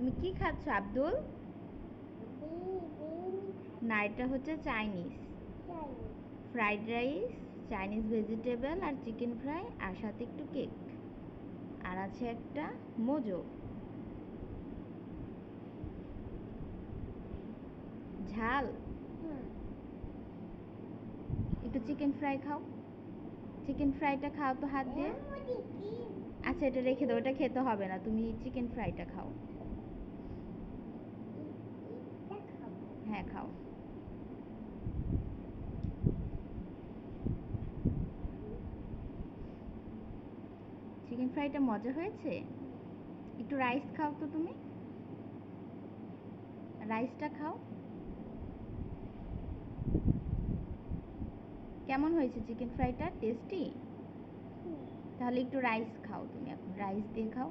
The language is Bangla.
তুমি কি খাচ্ছ আব্দুল? না এটা হচ্ছে Chinese. Fried rice Chinese vegetable আর চিকেন ফ্রাই আর সাথে একটু কেক। আর আছে একটা মোজো। ঝাল। একটু চিকেন ফ্রাই খাও। চিকেন ফ্রাইটা খাও তো হাত দিয়ে। আচ্ছা এটা রেখে দাও ওটা খেতে হবে না। তুমি চিকেন ফ্রাইটা খাও। হ্যাঁ খাও। চিকেন ফ্রাইটা মজা হয়েছে? একটু রাইস খাও তো তুমি। রাইসটা খাও। কেমন হয়েছে চিকেন ফ্রাইটা টেস্টি তাহলে একটু রাইস খাও তুমি এখন। রাইস দিয়ে খাও।